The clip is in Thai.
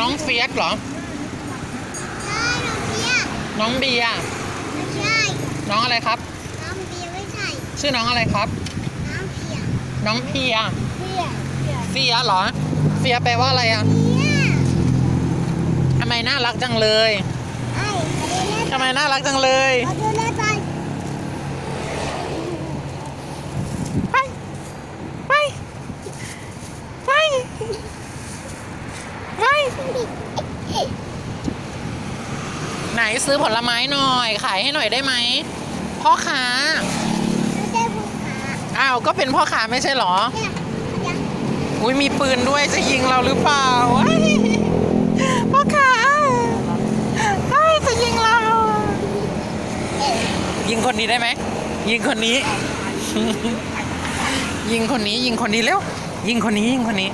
น้องเฟียสเหรอ ใช่น้องเบียร์น้องเบียร์ไม่ใช่น้องอะไรครับ น้องเบียร์ไม่ใช่ชื่อน้องอะไรครับ น้องเพียร์น้องเพียเพียร์เพียร์เฟียเหรอเฟียแปลว่าอะไรอะเพียร์ทำไมน่ารักจังเลยไอ้มาดูเล่นทำไมน่ารักจังเลยมาดูเล่นไปไป ไป ไป ไปไหนซื้อผลไม้หน่อย ขายให้หน่อยได้ไหมพ่อค้าไม่ใช่ผู้ขาอ้าวก็เป็นพ่อค้าไม่ใช่เหรอ เนี่ยยังอุ้ยมีปืนด้วยจะยิงเราหรือเปล่าเฮ้ยพ่อค้าเฮ้ยจะยิงเรายิงคนนี้ได้ไหม ยิงคนนี้ ยิงคนนี้ยิงคนนี้เร็ว ยิงคนนี้ยิงคนนี้